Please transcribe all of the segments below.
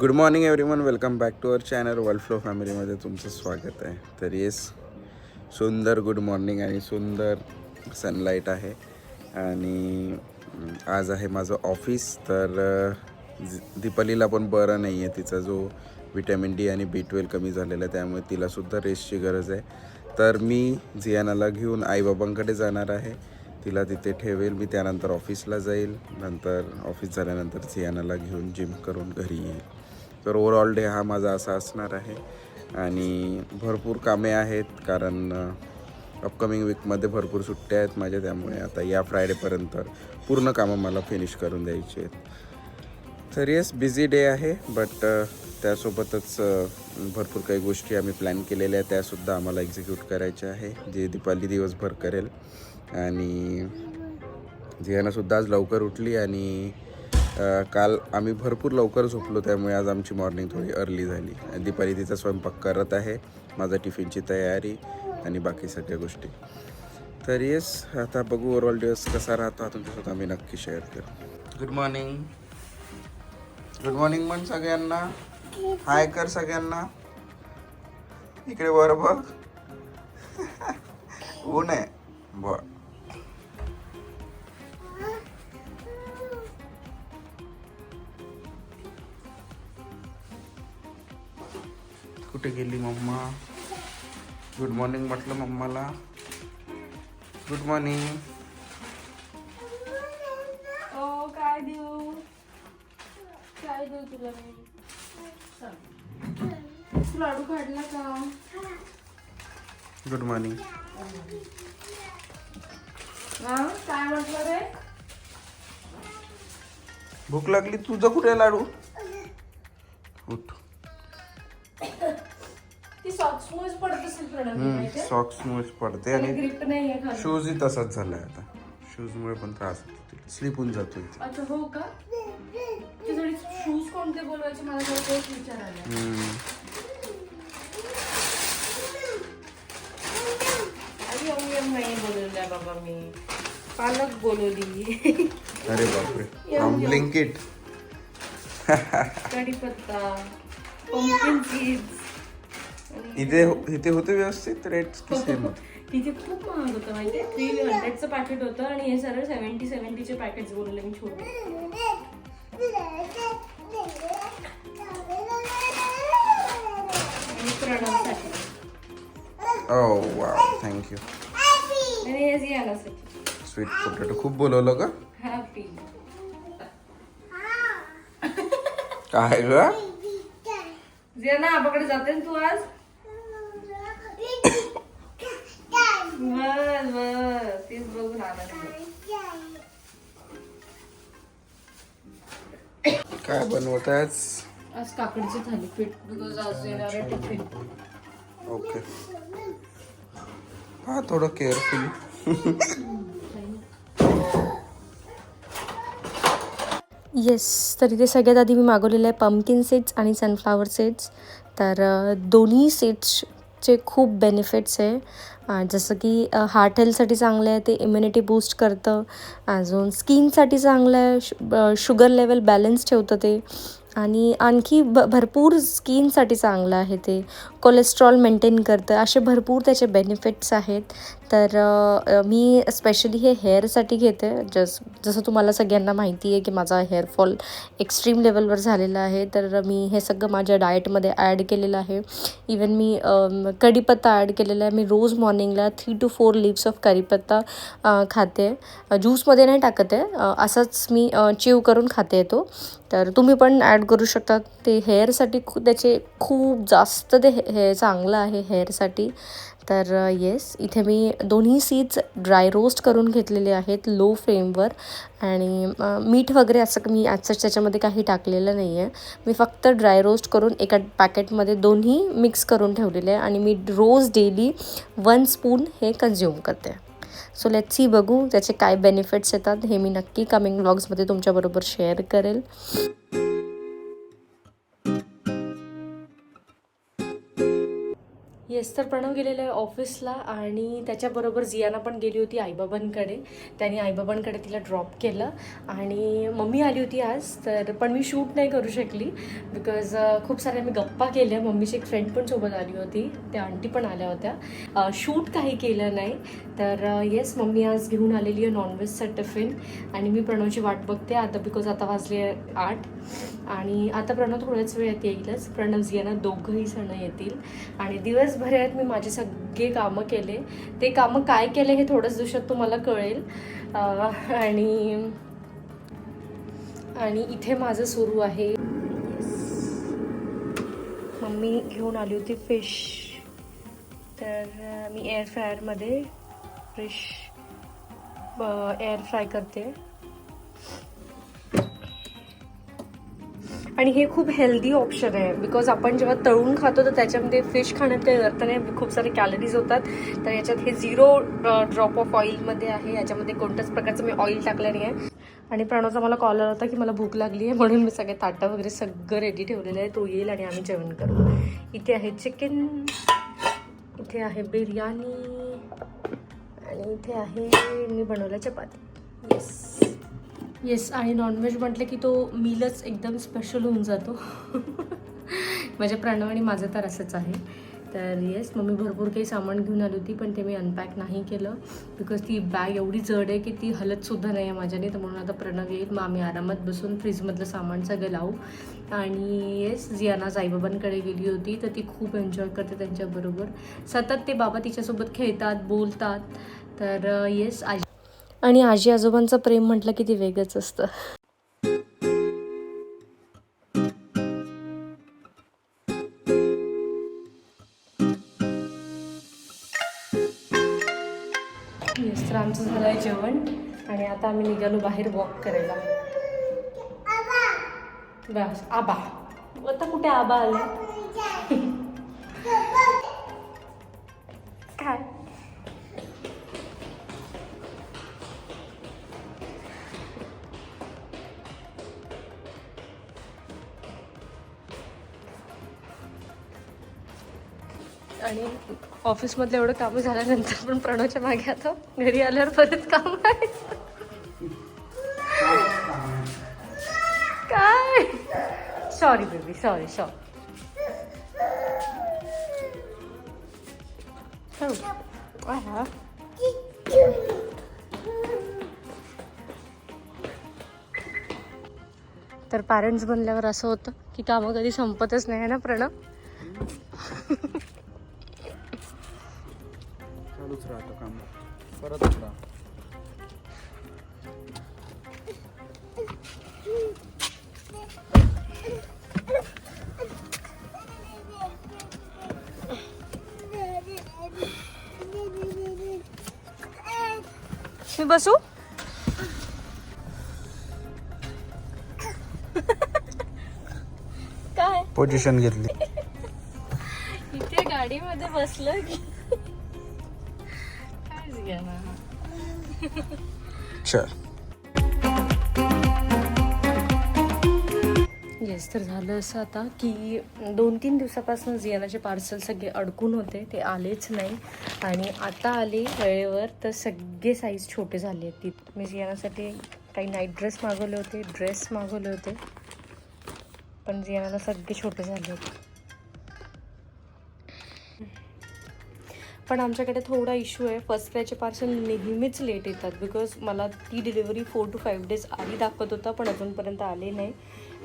Good morning everyone welcome back to our channel world flow फॅमिलीमध्ये तुमचं स्वागत आहे. तर येस सुंदर गुड मॉर्निंग आणि सुंदर सनलाईट आहे. आणि आज आहे माझं ऑफिस तर दीपालीला पण बरं नाही आहे तिचा जो विटॅमिन डी आणि बी ट्वेल्व कमी झालेला आहे त्यामुळे तिलासुद्धा रेस्टची गरज आहे. तर मी झियानाला घेऊन आईबाबांकडे जाणार आहे. तिला तिथे ठेवेल. मी त्यानंतर ऑफिसला जाईल. नंतर ऑफिस झाल्यानंतर झियानाला घेऊन जिम करून घरी येईल. तर ओवरऑल डे हा माझा असा असणार आहे. आणि भरपूर कामे आहेत कारण अपकमिंग वीकमध्ये भरपूर सुट्ट्या आहेत माझ्या त्यामुळे आता या फ्रायडेपर्यंत पूर्ण कामं मला फिनिश करून द्यायची आहेत. तर येस बिझी डे आहे बट त्यासोबतच भरपूर काही गोष्टी आम्ही प्लॅन केलेल्या आहेत त्यासुद्धा आम्हाला एक्झिक्यूट करायच्या आहे जे दीपाली दिवसभर करेल. आणि जियानासुद्धा आज लवकर उठली आणि काल आम्ही भरपूर लवकर झोपलो त्यामुळे आज आमची मॉर्निंग थोडी अर्ली झाली. आणि दीपाली तिचा स्वयंपाक करत आहे माझा टिफिनची तयारी आणि बाकी सगळ्या गोष्टी. तर येस आता बघू ओवरऑल दिवस कसा राहतो हा तुमच्यासोबत आम्ही नक्की शेअर करू. गुड मॉर्निंग गुड मॉर्निंग म्हण सगळ्यांना. हाय कर सगळ्यांना. इकडे वर बघ. ऊन आहे. बर. कुठे गेली मम्मा? गुड मॉर्निंग म्हटलं मम्माला. गुड मॉर्निंग ओ काय देऊ? काय देऊ तुला मी? सांग. तू लाडू काढला का? गुड मॉर्निंग काय म्हटलं रे? भूक लागली तुझं कुठे लाडू? उठ. ती सॉक्समुळेच पडत असेल माहितीये? सॉक्स मुळे पडते आणि ग्रिप नाहीये खाली. शूजही तसाच झालाय आता. शूज मुळे पण त्रास होतो स्लिप होऊन जातो अच्छा हो का? तुझ्याकडे शूज कोणते बोलवायचे मला जरा तेच विचार आला हम्म. अरे यम यम नाही बोलवल्या बाबा मी. पालक बोलवली. अरे बापरे. ब्लिंकिट कढीपत्ता पंपकिन सीड्स इथे इथे होते व्यवस्थित? रेट की सेम होते. तिथे खूप महाग होतं माहितीये. थ्री हंड्रेडचं पॅकेट होतं आणि हे सरळ सेव्हन्टी सेव्हन्टीचे पॅकेट्स बोलले मी छोटे. ओ वा थँक्यू आणि हे जियानासाठी स्वीट पोटॅटो खूप बोलवलं का हॅपी काय ग? जियाना आबाकडे जाते ना तू आज? बस बस. तेच बघून आनंद काय बनवत आज काकडीचे थालीपीठ. बिकॉज आज येणार आहे टिफिन. ओके. हा थोडं केअरफुली येस तर इथे सगळ्यात आधी मी मागवलेलं आहे पम्किन सीड्स आणि सनफ्लावर सीड्स तर दोन्ही सीड्सचे खूप बेनिफिट्स आहे. जसं की हार्ट हेल्थसाठी चांगलं आहे ते इम्युनिटी बूस्ट करतं. अजून स्किनसाठी चांगलं आहे शु ब- शुगर लेवल बॅलन्स ठेवतं ते. आणि आणखी भ भरपूर स्किनसाठी चांगलं आहे ते. कोलेस्ट्रॉल मेंटेन करतं. असे भरपूर त्याचे बेनिफिट्स आहेत. तर मी स्पेशली हे हेअरसाठी घेते. जस जसं तुम्हाला सगळ्यांना माहिती आहे की माझा हेअरफॉल एक्स्ट्रीम लेवलवर झालेला आहे. तर मी हे सगळं माझ्या डाएटमध्ये ॲड केलेलं आहे. इवन मी कढीपत्ता ॲड केलेला आहे. मी रोज मॉर्निंगला three to four leaves of कढीपत्ता खाते. ज्यूसमध्ये नाही टाकत आहे. असंच मी चिव करून खाते तो. तर तुम्ही पण ॲड करू शकता. ते हेअरसाठी खू त्याचे खूप जास्त ते हे चांगलं आहे हेअरसाठी तर येस इथे मी दोन्ही सीड्स ड्राय रोस्ट करून घेतलेले आहेत लो फ्लेमवर आणि मीठ वगैरे असं मी आजचं त्याच्यामध्ये काही टाकलेलं नाही आहे मी फक्त ड्राय रोस्ट करून एका पॅकेटमध्ये दोन्ही मिक्स करून ठेवलेले आहे. आणि मी रोज डेली वन स्पून हे कन्झ्युम करते. सो लेट्स सी बघू. त्याचे काय बेनिफिट्स येतात हे मी नक्की कमिंग व्लॉग्समध्ये तुमच्याबरोबर शेअर करेल. येस तर प्रणव गेलेला आहे ऑफिसला आणि त्याच्याबरोबर जियाना पण गेली होती आईबाबांकडे. त्यांनी आईबाबांकडे तिला ड्रॉप केलं आणि मम्मी आली होती आज तर पण मी शूट नाही करू शकली बिकॉज खूप साऱ्या मी गप्पा केल्या. मम्मीची एक फ्रेंड पण सोबत आली होती. त्या आंटी पण आल्या होत्या. शूट काही केलं नाही. तर येस मम्मी आज घेऊन आलेली आहे नॉनव्हेजचा टिफिन आणि मी प्रणवची वाट बघते आता बिकॉज आता वाजले आठ. आणि आता प्रणव थोड्याच वेळात येईलच. प्रणव जियाना दोघंही सण येतील. आणि दिवसभरात मी माझे सगळे कामं केले. ते कामं काय केले हे थोड्याच दिवसात तुम्हाला कळेल. आणि आणि इथे माझं सुरू आहे. मम्मी घेऊन आली होती फिश. तर मी एअर फ्रायरमध्ये फिश एअर फ्राय करते. आणि हे खूप हेल्दी ऑप्शन आहे. बिकॉज आपण जेव्हा तळून खातो तर त्याच्यामध्ये फिश खाण्यात काही अर्थ नाही. खूप सारे कॅलरीज होतात. तर याच्यात हे झिरो ड्रॉप ऑफ ऑइलमध्ये आहे. याच्यामध्ये कोणत्याच प्रकारचं मी ऑइल टाकलं नाही आहे आणि प्रणवचा मला कॉल आला होता की मला भूक लागली आहे म्हणून मी सगळे ताटं वगैरे सगळं रेडी ठेवलेलं आहे. तो येईल आणि आम्ही जेवण करू. इथे आहे चिकन इथे आहे बिर्याणी. आणि इथे आहे मी बनवलं चपाती. येस येस आणि नॉनव्हेज म्हटलं की तो मीलच एकदम स्पेशल होऊन जातो. माझ्या प्रणव आणि माझं तर असंच आहे. तर येस मग मी भरपूर काही सामान घेऊन आली होती पण ते मी अनपॅक नाही केलं. बिकॉज ती बॅग एवढी जड आहे की ती हलतसुद्धा नाही आहे माझ्याने. तर म्हणून आता प्रणव येईल. मग आम्ही आरामात बसून फ्रीजमधलं सामान सगळं लावू. आणि येस जियाना साईबाबांकडे गेली होती तर ती खूप एन्जॉय करते त्यांच्याबरोबर. सतत ते बाबा तिच्यासोबत खेळतात बोलतात. तर uh, येस आज आणि आजी आजोबांचं प्रेम म्हटलं की ते वेगळंच असतं. येस तर आमचं झालं आहे जेवण आणि आता आम्ही निघालो बाहेर वॉक करायला. बस आबा. आता कुठे आबा आले? आणि ऑफिसमधलं एवढं कामं झाल्यानंतर पण प्रणवच्या मागे आता घरी आल्यावर परत काम आहे. काय? सॉरी बेबी सॉरी सॉरी तर पॅरेंट्स बनल्यावर असं होतं की कामं कधी संपतच नाही आहे ना प्रणव? मी बसू? काय? पोझिशन घेतली. इथे गाडीमध्ये बसलं की. काय चल. तर झालं असं आता की दोन तीन दिवसापासून जियानाचे पार्सल सगळे अडकून होते ते आलेच नाही. आणि आता आले वेळेवर तर सगळे साईज छोटे झाले आहेत. ती मी जियानासाठी काही नाईट ड्रेस मागवले होते ड्रेस मागवले होते. पण जियानाला सगळे छोटे झाले होते पण आमच्याकडे थोडा इश्यू आहे. फर्स्ट क्रायचे पार्सल नेहमीच लेट येतात. बिकॉज मला ती delivery four to five days आधी दाखवत होता पण अजूनपर्यंत आले नाही.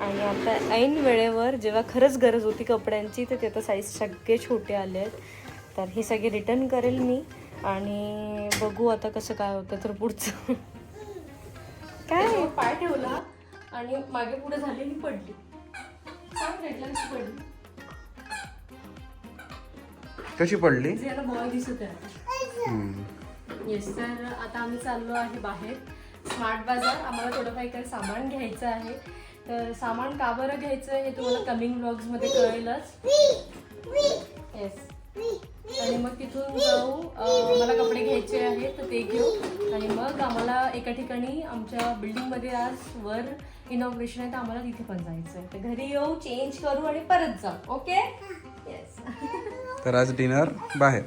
आणि आता ऐन वेळेवर जेव्हा खरंच गरज होती कपड्यांची तर ते आता साईज सगळे छोटे आले आहेत. तर हे सगळे रिटर्न करेल मी. आणि बघू आता कसं काय होतं तर पुढचं. काय? पाय ठेवला आणि मागे पुढे झालेली पडली. कशी पडली? कशी दिसत आहे. येस तर आता आम्ही चाललो आहे बाहेर. स्मार्ट बाजार. आम्हाला थोडं काही काही सामान घ्यायचं आहे. तर सामान का बरं घ्यायचं हे तुम्हाला कमिंग ब्लॉग्समध्ये कळेलच. येस आणि मग तिथून जाऊ मला कपडे घ्यायचे आहेत तर ते घेऊ. आणि मग आम्हाला एका ठिकाणी आमच्या बिल्डिंगमध्ये आज वर इनॉग्रेशन आहे तर आम्हाला तिथे पण जायचं आहे तर घरी येऊ चेंज करू आणि परत जाऊ. ओके येस तर आज डिनर बाहेर.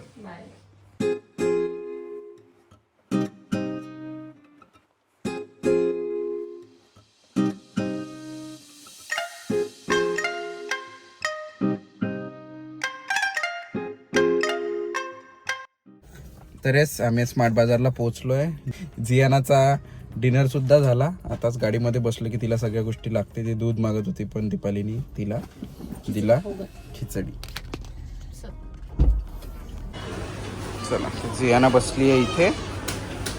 तर येस आम्ही स्मार्ट बाजारला पोहोचलो आहे जियानाचा डिनर सुद्धा झाला. आताच गाडीमध्ये बसलो की तिला सगळ्या गोष्टी लागते. ती दूध मागत होती पण दीपालीनी तिला दिला खिचडी. चला झियाना जियाना बसली आहे इथे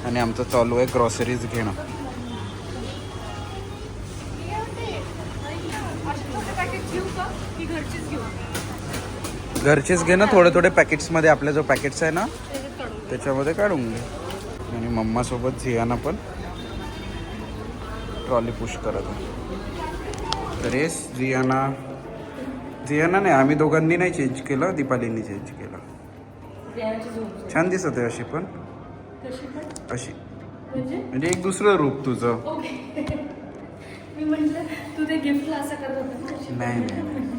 आणि आमचं चालू आहे ग्रॉसरीज घेणं. घरचेच घे ना थोडे थोडे पॅकेट्समध्ये आपल्या जो पॅकेट्स आहे ना त्याच्यामध्ये काढून घे. आणि मम्मासोबत झियाना पण ट्रॉली पुश करत आहे. तर येस झियाना झियाना नाही आम्ही दोघांनी नाही चेंज केलं दीपालींनी चेंज केलं. छान दिसत आहे अशी पण. अशी. म्हणजे? एक दुसरं रूप तुझं. नाही नाही.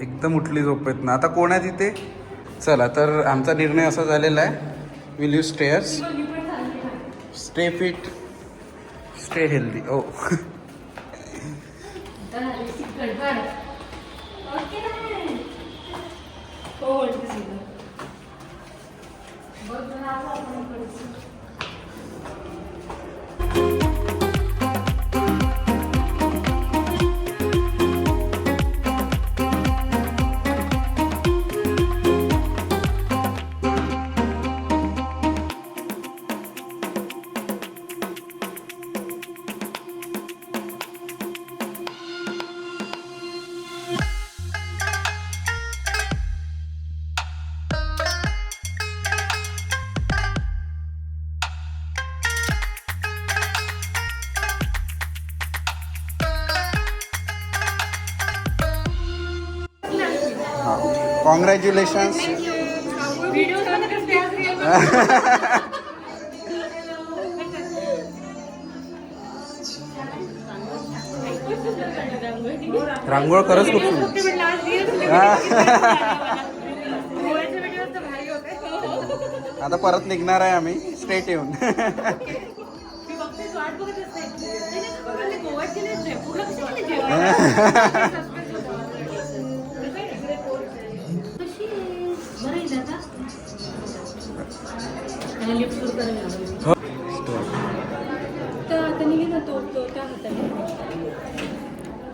एकदम उठली झोप येत ना आता कोण आहे तिथे? चला तर आमचा निर्णय असा झालेला आहे. Will you stairs stay fit stay healthy oh congratulations कसं रांगोळ खरंच खूप आता परत निघणार आहे आम्ही. स्ट्रेट येऊन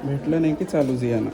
भेटलं नाही की चालू Ziana.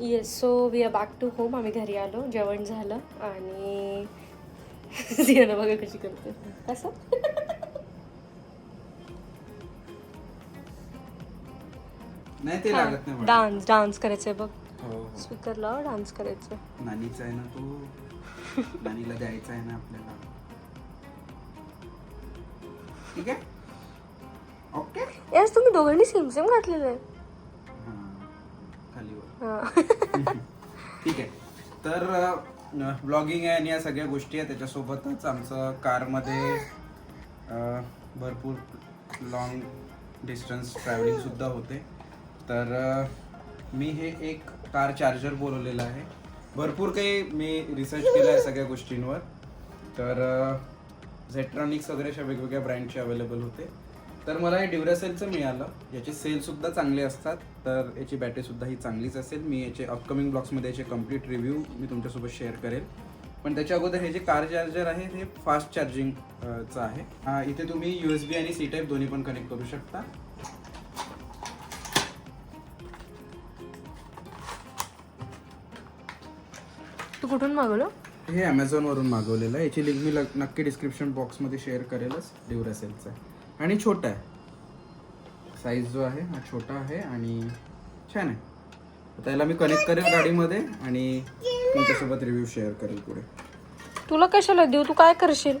Yes so we are back to home आम्ही घरी आलो. जेवण झालं आणि बघा कशी करते. कसं नाही ते लागत नाही मला. डान्स डान्स करायचंय बघ. हो हो. स्पीकर लाव डान्स करायचं नानीचा आहे ना तो. नानीला द्यायचा आहे ना आपल्याला. ठीक आहे? ओके यास तुम्ही दोघांनी सेम सेम घातलेलं आहे. ठीक आहे. तर ब्लॉगिंग आहे आणि या सगळ्या गोष्टी आहेत त्याच्यासोबतच आमचं कारमध्ये भरपूर लॉंग डिस्टन्स ट्रॅव्हलिंगसुद्धा होते. तर मी हे एक कार चार्जर बोलवलेलं आहे. भरपूर काही मी रिसर्च केलं आहे सगळ्या गोष्टींवर. तर झेट्रॉनिक्स वगैरे अशा वेगवेगळ्या ब्रँडचे अवेलेबल होते. तर मला हे ड्युरासेलचं मिळालं. याचे सेलसुद्धा चांगले असतात. तर याची बॅटरीसुद्धा ही चांगलीच असेल. मी याचे अपकमिंग ब्लॉग्समध्ये याचे कंप्लीट रिव्ह्यू मी तुमच्यासोबत शेअर करेल. पण त्याच्या अगोदर हे जे कार चार्जर आहे हे फास्ट चार्जिंगचं आहे. हा, इथे तुम्ही यू एस बी आणि सी टाईप दोन्ही पण कनेक्ट करू शकता. तू कुठून मागवलं? हे ॲमेझॉनवरून मागवलेलं आहे. याची लिंक मी नक्की डिस्क्रिप्शन बॉक्समध्ये शेअर करेलच. ड्युरासेलचा आहे. आणि छोटा आहे. साईज जो आहे हा छोटा आहे आणि छान आहे. त्याला मी कनेक्ट करेल गाडीमध्ये आणि तुमच्यासोबत रिव्ह्यू शेअर करेल पुढे. तुला कशाला देऊ? तू काय करशील?